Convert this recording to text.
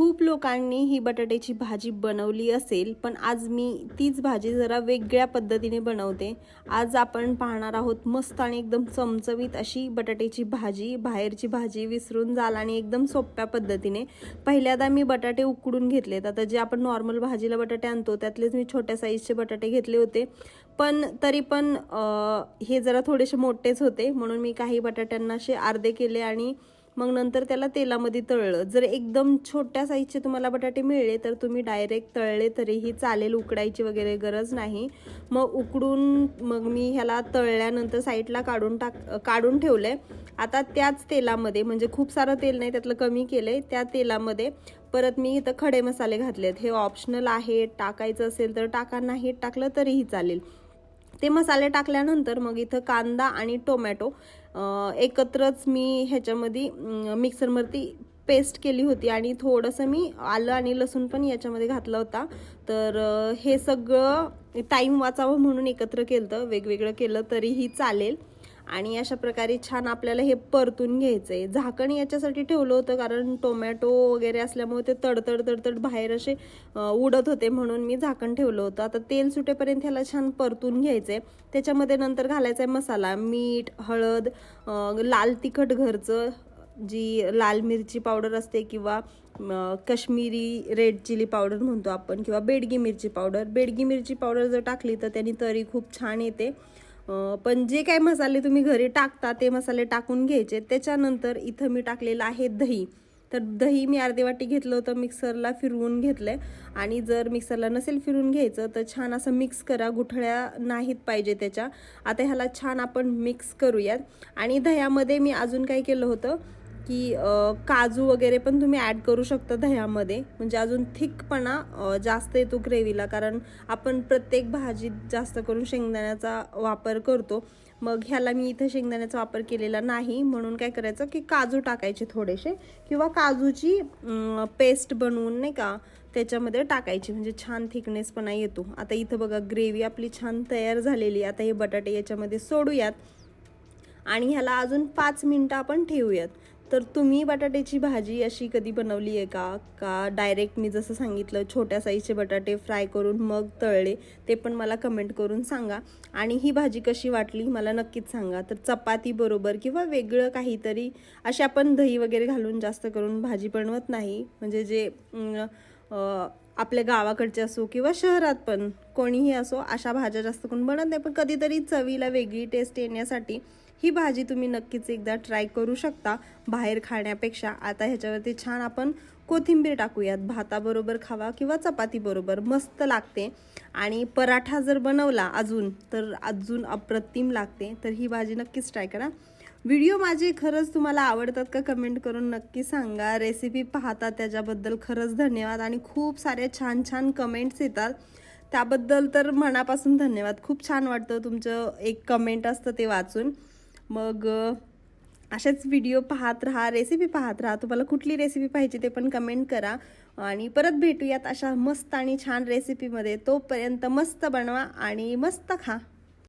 खूप लोकांनी ही बटाट्याची भाजी बनवली असेल पण आज मी तीच भाजी जरा वेगळ्या पद्धतीने बनवते. आज आपण पाहणार आहोत मस्त आणि एकदम चमचवीत अशी बटाट्याची भाजी. बाहेरची भाजी विसरून जाल आणि एकदम सोप्या पद्धतीने. पहिल्यांदा मी बटाटे उकडून घेतलेत. आता जे आपण नॉर्मल भाजीला बटाटे आणतो त्यातलेच मी छोट्या साईजचे बटाटे घेतले होते. पण तरी पण हे जरा थोडेसे मोठेच होते. म्हणून मी काही बटाट्यांना असे अर्धे केले आणि मग नंतर त्याला तेलामध्ये तळलं. जर एकदम छोट्या साईजचे तुम्हाला बटाटे मिळले तर तुम्ही डायरेक्ट तळले तरीही चालेल उकडायची वगैरे गरज नाही. मग उकडून मग मी ह्याला तळल्यानंतर साईडला काढून टाक काढून ठेवलंय. आता त्याच तेलामध्ये म्हणजे खूप सारं तेल नाही त्यातलं कमी केलंय त्या तेलामध्ये परत मी इथं खडे मसाले घातलेत. हे ऑप्शनल आहे टाकायचं असेल तर टाका नाही टाकलं तरीही चालेल. ते मसाले टाकल्यानंतर मग इथं कांदा आणि टोमॅटो एकत्रच मी ह्याच्यामध्ये मिक्सरवरती पेस्ट केली होती आणि थोडंसं मी आलं आणि लसूण पण याच्यामध्ये घातला होता. तर हे सगळं टाईम वाचावं म्हणून एकत्र केलं तर वेगवेगळं केलं तरीही चालेल. आणि अशा प्रकारे छान आपल्याला हे परतून घ्यायचं आहे झाकण याच्यासाठी ठेवलं होतं कारण टोमॅटो वगैरे असल्यामुळे ते तडतड तडतड बाहेर असे उडत होते म्हणून मी झाकण ठेवलं होतं. आता तेल सुटेपर्यंत ह्याला छान परतून घ्यायचं आहे त्याच्यामध्ये नंतर घालायचा आहे मसाला मीठ हळद लाल तिखट घरचं जी लाल मिरची पावडर असते किंवा कश्मीरी रेड चिली पावडर म्हणतो आपण किंवा बेडगी मिरची पावडर. बेडगी मिरची पावडर जर टाकली तर त्याने तरी खूप छान येते. पण जे काही मसाले तुम्ही घरी टाकता ते मसाले टाकून घ्यायचे. त्याच्यानंतर इथं मी टाकलेलं आहे दही. तर दही मी अर्धी वाटी घेतलं होतं मिक्सरला फिरवून घेतलं आणि जर मिक्सरला नसेल फिरवून घ्यायचं तर छान असं मिक्स करा. गुठळ्या नाहीत पाहिजे त्याच्या. आता ह्याला छान आपण मिक्स करूयात. आणि दह्यामध्ये मी अजून काय केलं होतं की काजू वगैरे पण तुम्ही ॲड करू शकता दह्यामध्ये. म्हणजे अजून थिकपणा जास्त येतो ग्रेव्हीला कारण आपण प्रत्येक भाजीत जास्त करून शेंगदाण्याचा वापर करतो. मग ह्याला मी इथं शेंगदाण्याचा वापर केलेला नाही. म्हणून काय करायचं की काजू टाकायचे थोडेसे. किंवा काजूची पेस्ट बनवून नाही का त्याच्यामध्ये टाकायची. म्हणजे छान थिकनेसपणा येतो. आता इथं बघा ग्रेव्ही आपली छान तयार झालेली आता हे बटाटे याच्यामध्ये सोडूयात. आणि ह्याला अजून पाच मिनटं आपण ठेवूयात. तर तुम्ही बटाट्याची भाजी अशी कधी बनवली आहे का? का डायरेक्ट मी जसं सांगितलं छोट्या साईजचे बटाटे फ्राय करून मग तळले ते पण मला कमेंट करून सांगा. आणि ही भाजी कशी वाटली मला नक्कीच सांगा. तर चपातीबरोबर किंवा वेगळं काहीतरी अशी आपण दही वगैरे घालून जास्त करून भाजी बनवत नाही. म्हणजे जे आपल्या गावाकडचे असो किंवा शहरात पण कोणीही असो अशा भाज्या जास्त करून बनत नाही. पण कधीतरी चवीला वेगळी टेस्ट येण्यासाठी ही भाजी तुम्ही नक्कीच एकदा ट्राय करू शकता. बाहेर खाण्यापेक्षा आता ह्याच्यावरती छान आपण कोथिंबीर टाकूयात. भाताबरोबर खावा किंवा चपातीबरोबर. मस्त लागते. आणि पराठा जर बनवला अजून तर अजून अप्रतिम लागते. तर ही भाजी नक्कीच ट्राय करा. व्हिडिओ माझे खरंच तुम्हाला आवडतात का कमेंट करून नक्की सांगा. रेसिपी पाहता त्याच्याबद्दल खरंच धन्यवाद आणि खूप सारे छान छान कमेंट्स येतात. त्याबद्दल तर मनापासून धन्यवाद. खूप छान वाटतं तुमचं एक कमेंट असतं ते वाचून. मग अशाच असेच व्हिडिओ पाहत राहा रेसिपी पाहत राहा. तुम्हाला कुठली रेसिपी पाहिजे ते पण कमेंट करा. आणि परत भेटूयात अशा मस्त आणि छान रेसिपीमध्ये तोपर्यंत मस्त बनवा आणि मस्त खा.